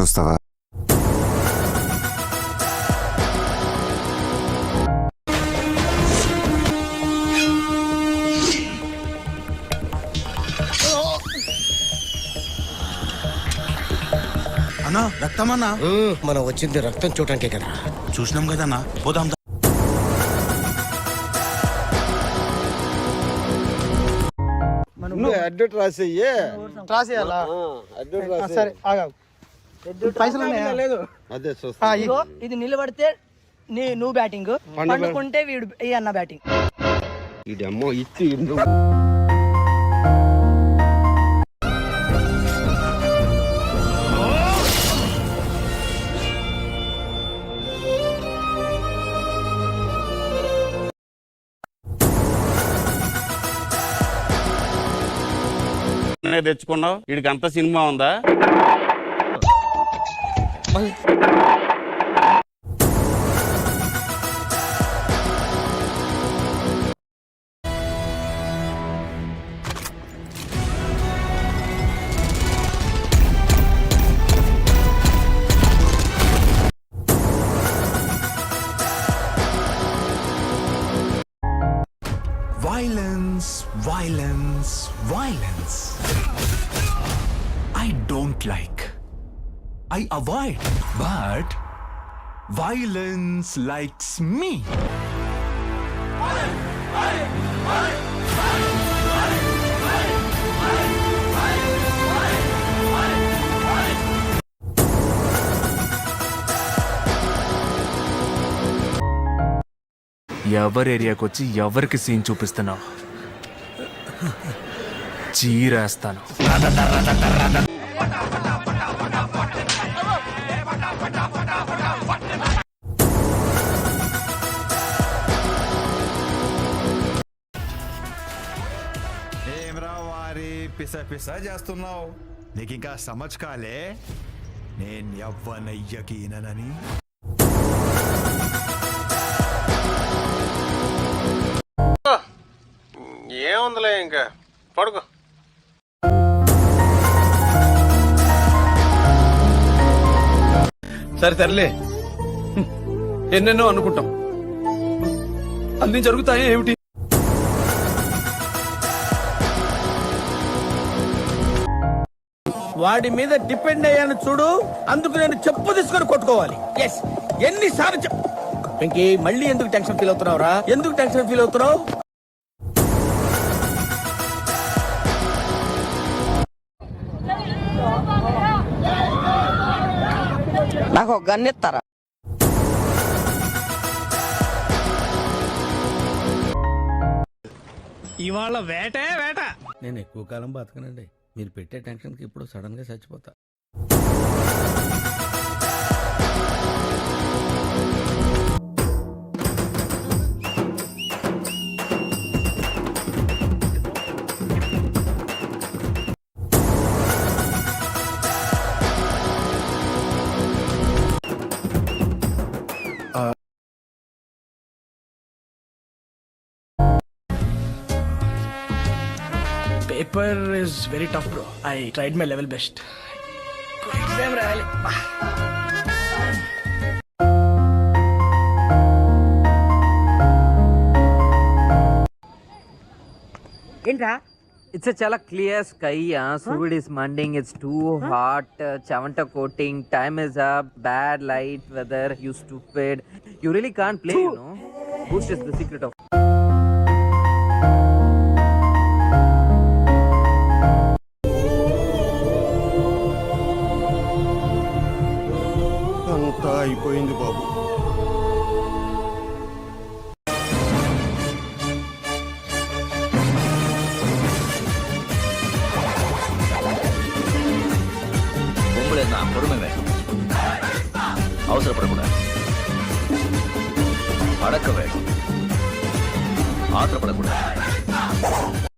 చూస్తావా అన్నా రక్తమన్నా? మనం వచ్చింది రక్తం చూడటానికే కదా. చూసినాం కదన్నా పోదాం రాసేయ్యే. రాసేయాలా? సరే ఆగావు. పైసలు ఉన్నాయా? లేదు. అదే చూస్తా ఆ, ఇ- ఇగో ఇది నిలబడితే నీ నువ్వు బ్యాటింగ్. పండుకుంటే వీడు ఈ అన్న బ్యాటింగ్. ఇచ్చి తెచ్చుకున్నావు. వీడికి అంత సినిమా ఉందా? Violence, violence, violence. I don't like. I avoid. But violence likes me. ఎవరి ఏరియాకి వచ్చి ఎవరికి సీన్ చూపిస్తున్నావు చీరేస్తాను పిస పిస చేస్తున్నావు. నీకు ఇంకా సమజ్ కాలే నేను ఎవ్వనయ్యకి ఈననని ఏముందిలే ఇంకా? పడుకో. సరే సర్లే. ఎన్నెన్నో అనుకుంటాం. అన్ని జరుగుతాయి ఏమిటి? వాడి మీద డిపెండ్ అయ్యాను చూడు. అందుకు నేను చెప్పు తీసుకొని కొట్టుకోవాలి. ఎస్ ఎన్నిసార్లు చెప్ వెంకీ మళ్ళీ ఎందుకు టెన్షన్ ఫీల్ అవుతున్నావురా? ఎందుకు టెన్షన్ ఫీల్ అవుతున్నావు? నాకు ఒక గన్ ఇస్తారా? ఇవాళ వేటే వేట. నేను ఎక్కువ కాలం బతకనండి. మీరు పెట్టే టెన్షన్కి ఇప్పుడు సడన్గా చచ్చిపోతా. Paper is very tough bro I tried my level best exam రాయాలి. ఏంట్రా? ఇట్స్ చాలా క్లియర్ స్కై సూర్యుడ్ ఇస్ మండింగ్ ఇట్స్ టూ హాట్ చవంట coating time is up bad light weather you stupid you really can't play you know Boost is the secret of అంతా అయిపోయింది బాబు பொறுமை வேணும் அவசரப்படக்கூடாது அடக்க வேணும் ஆத்திரப்படக்கூடாது